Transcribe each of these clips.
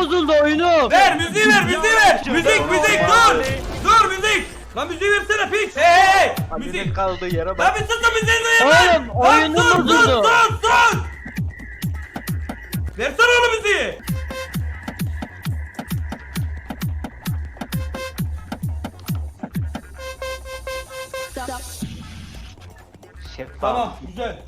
Bozuldu oyunu. Ver müziği ver müziği ver. Müzik müzik dur. Dur müzik. Lan müziği versene piç. Hey hey. Müzik. kaldığı yere Lan bir sus da müziği ver. Oğlum oyunu sus bozuldu. sus sus. Versene oğlum müziği. Şeffaf. Tamam güzel.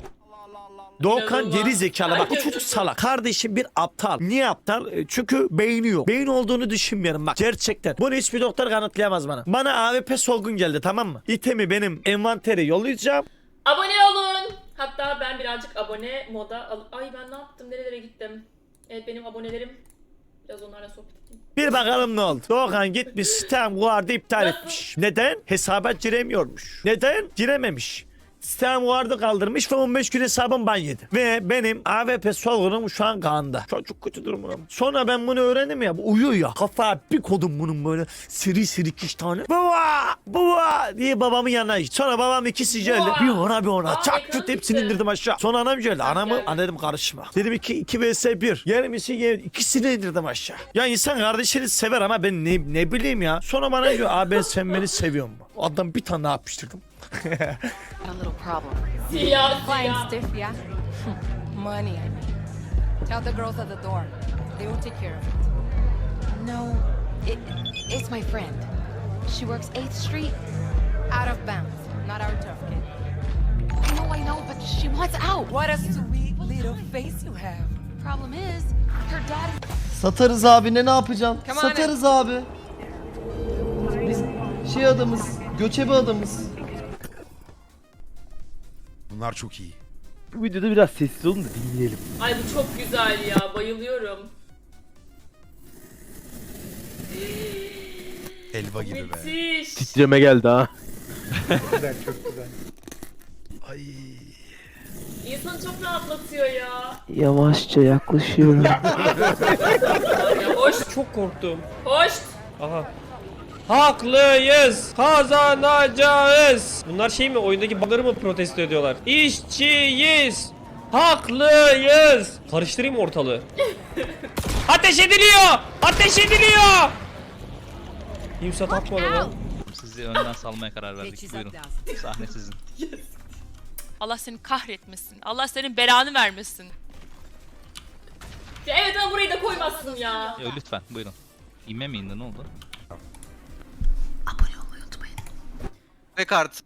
Doğukan İnanılmaz. geri zekalı bak bu çocuk salak. Kardeşim bir aptal. Niye aptal? E, Çünkü beyni yok. Beyin olduğunu düşünmüyorum bak. Gerçekten. Bunu hiçbir doktor kanıtlayamaz bana. Bana AWP solgun geldi tamam mı? İtemi benim envantere yollayacağım. Abone olun. Hatta ben birazcık abone moda al. Ay ben ne yaptım? Nerelere gittim? Evet benim abonelerim. Biraz onlarla sohbet edeyim. Bir bakalım ne oldu. Doğukan gitmiş sistem vardı iptal etmiş. Neden? Hesaba giremiyormuş. Neden? Girememiş. Sistem vardı kaldırmış ve 15 gün hesabım ban yedi. Ve benim AWP solgunum şu an kanda. Çocuk kötü durumda. Sonra ben bunu öğrendim ya. Bu uyuyor ya. Kafa bir kodum bunun böyle seri seri iki tane. Baba! Baba! diye babamın yanına gitti. Sonra babam ikisi geldi. Bir ona bir ona. Çak çut hepsini indirdim aşağı. Sonra anam geldi. Anamı ana dedim karışma. Dedim 2 2 vs 1. Yer misin yer ikisini indirdim aşağı. Ya insan kardeşini sever ama ben ne, ne bileyim ya. Sonra bana diyor abi ben sen beni seviyor mu? Adam bir tane daha yapıştırdım. A little problem. Fine, siyah. stiff, yeah? Money, I mean. Tell the girls at the door. They will take care of it. No, it, it's my friend. She works 8th Street. Out of bounds. Not our tough kid. I know, I know, but she wants out. What a sweet little face you have. Problem is, her dad Satarız abi ne ne yapacaksın? Satarız abi. Biz şey adamız, göçebe adamız. Bunlar çok iyi. Bu videoda biraz sessiz olun da dinleyelim. Ay bu çok güzel ya. Bayılıyorum. Helva gibi be. Müthiş. Titreme geldi ha. Ay. İnsanı çok rahatlatıyor ya. Yavaşça yaklaşıyorum. Ya hoş. Çok korktum. Hoş. Aha. Haklıyız. Kazanacağız. Bunlar şey mi oyundaki bug'ları mı protesto ediyorlar? İşçiyiz. Haklıyız. Karıştırayım ortalığı? Ateş ediliyor. Ateş ediliyor. İmsat atma lan. Sizi önden salmaya karar verdik. Buyurun. Sahne sizin. Allah seni kahretmesin. Allah senin belanı vermesin. Ya evet ama burayı da koymazsın ya. Yo, lütfen buyurun. İnme mi indi ne oldu? Ve kart.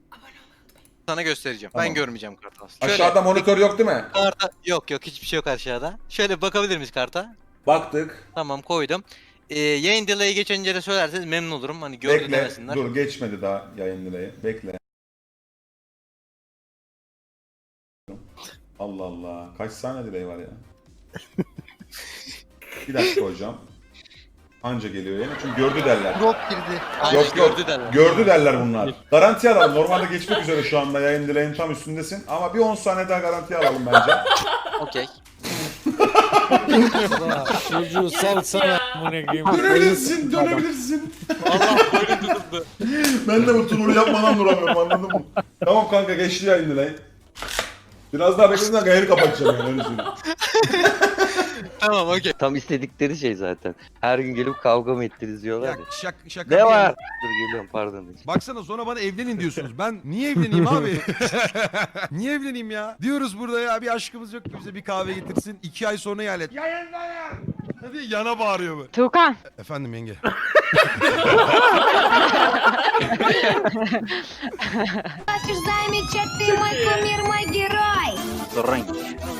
Sana göstereceğim. Ben görmeyeceğim kartı aslında. Şöyle, Aşağıda monitör yok değil mi? karta yok yok hiçbir şey yok aşağıda. Şöyle bakabilir miyiz karta? Baktık. Tamam koydum. Ee, yayın delay'i geçince de söylerseniz memnun olurum. Hani gördü Bekle. demesinler. Dur geçmedi daha yayın dileği. Bekle. Allah Allah. Kaç saniye dileği var ya? bir dakika hocam. Anca geliyor yani. Çünkü gördü derler. Drop girdi. Aynen Yok yok. gördü derler. Gördü derler bunlar. Garanti alalım. Normalde geçmek üzere şu anda yayın dileğin tam üstündesin. Ama bir 10 saniye daha garanti alalım bence. Okey. Çocuğu salsana. dönebilirsin, dönebilirsin. Allah böyle tutuldu. ben de bu turunu yapmadan duramıyorum anladın mı? Tamam kanka geçti yayın dileği. Biraz daha beklesin kanka yayını kapatacağım yani öyle söyleyeyim Tamam okey. Tam istedikleri şey zaten. Her gün gelip kavga mı ettiniz diyorlar Ya ya. şak, şaka Ne bir var? yana. Dur geliyorum pardon. Baksana sonra bana evlenin diyorsunuz. Ben niye evleneyim abi? niye evleneyim ya? Diyoruz burada ya bir aşkımız yok ki bize bir kahve getirsin. iki ay sonra ihalet. Yayınlayın! Hadi yana bağırıyor bu. Tukan. Efendim yenge. Замечательный мой кумир, мой герой. Kemal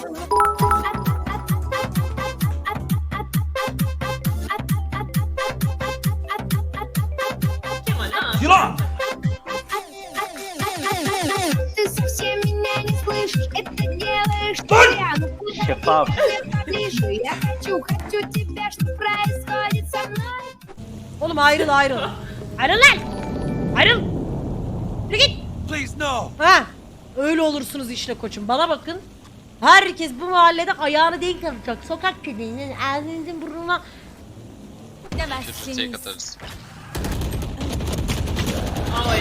Yılan. Ты совсем меня не слышишь, это делаешь Стой! зря. Ну куда Шеф-ап. ты поближе? Я хочу, хочу тебя, что происходит со мной? Oğlum ayrıl ayrıl. Ayrıl lan. Ayrıl. Yürü git. Please no. Ha. Öyle olursunuz işte koçum. Bana bakın. Herkes bu mahallede ayağını denk alacak. Sokak kedinin ağzınızın burnuna Demezsiniz. katarız. Ay.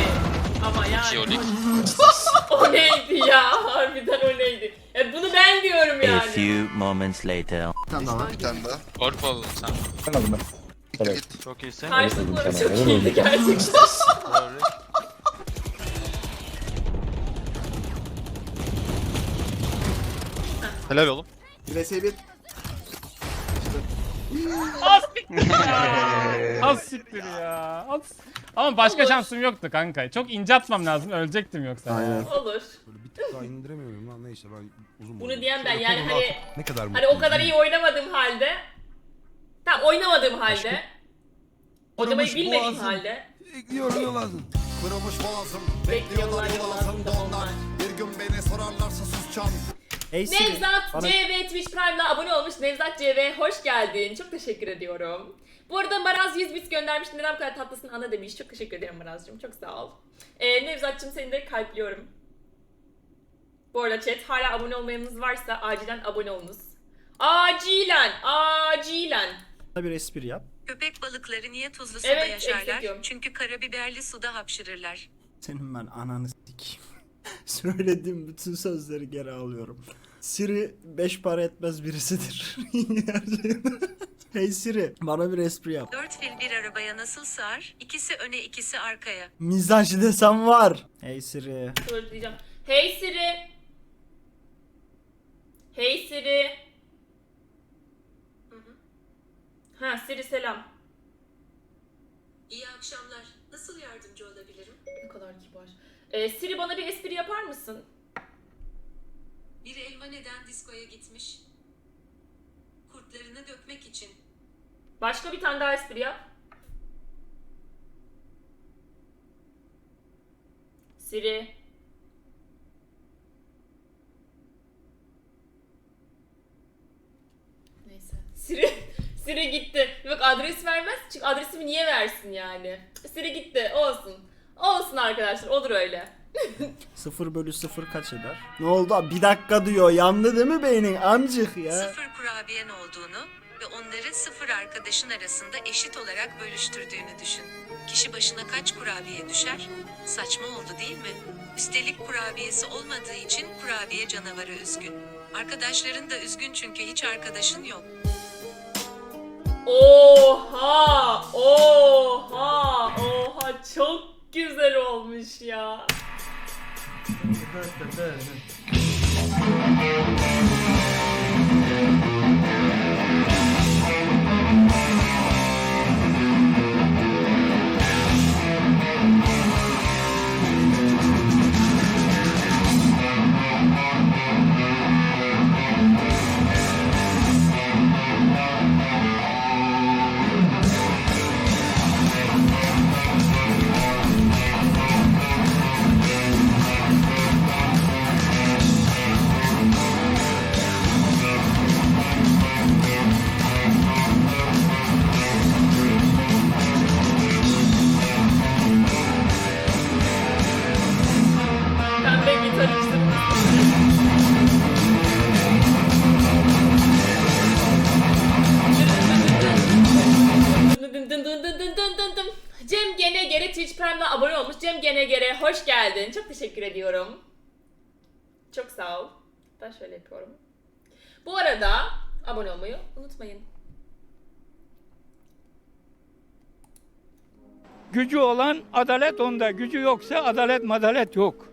Ama yani. o neydi ya? Harbiden o neydi? Ya bunu yani. few moments later. Bir tane daha. Orp oldun sen. Git git. Çok iyisin. Karşılıkları çok iyiydi gerçekten. Helal oğlum. Az siktir ya. Az. Ama başka Olur. şansım yoktu kanka. Çok ince atmam lazım. Ölecektim yoksa. Olur. Böyle bir tık daha indiremiyorum lan neyse ben uzun Bunu diyen ben Şöyle yani kolunu hani. Ne kadar hani o kadar iyi oynamadığım halde Tamam oynamadığım halde Oynamayı bilmediğim boğazım. halde Bekliyor yolazın. Kırılmış boğazım Bekliyorlar yol altında onlar Bir gün beni sorarlarsa susacağım Hey Siri, Nevzat bana- CV Twitch Prime'la abone olmuş. Nevzat CV hoş geldin. Çok teşekkür ediyorum. Bu arada Maraz 100 bit göndermiş. Neden bu kadar tatlısın ana demiş. Çok teşekkür ederim Maraz'cığım. Çok sağ ol. Ee, Nevzat'cığım seni de kalpliyorum. Bu arada chat hala abone olmayanınız varsa acilen abone olunuz. Acilen, acilen. bir espri yap. Köpek balıkları niye tuzlu suda Evet, yaşarlar? Çünkü karabiberli suda hapşırırlar. Senin ben ananı sikeyim. Söylediğim bütün sözleri geri alıyorum. Siri beş para etmez birisidir. Hey Siri bana bir espri yap. Dört fil bir arabaya nasıl sığar? İkisi öne ikisi arkaya. Mizaj desem var. Hey Siri. Dur diyeceğim. Hey Siri. Hey Siri. Ha Siri selam. İyi akşamlar. Nasıl yardımcı olabilirim? Kadar kibar. Ee, Siri bana bir espri yapar mısın? Bir elma neden diskoya gitmiş? Kurtlarını dökmek için. Başka bir tane daha espri yap. Siri. Neyse. Siri Siri gitti. Yok adres vermez. Çünkü adresimi niye versin yani? Siri gitti. Olsun. Olsun arkadaşlar. Olur öyle. 0 bölü 0 kaç eder? Ne oldu? Bir dakika diyor. Yandı değil mi beynin amcık ya? Sıfır kurabiyen olduğunu ve onları sıfır arkadaşın arasında eşit olarak bölüştürdüğünü düşün. Kişi başına kaç kurabiye düşer? Saçma oldu değil mi? Üstelik kurabiyesi olmadığı için kurabiye canavarı üzgün. Arkadaşların da üzgün çünkü hiç arkadaşın yok. Oha! Oha! Oha! Çok güzel olmuş ya. Geldin. Çok teşekkür ediyorum. Çok sağ ol. Ben şöyle yapıyorum. Bu arada abone olmayı unutmayın. Gücü olan adalet onda. Gücü yoksa adalet madalet yok.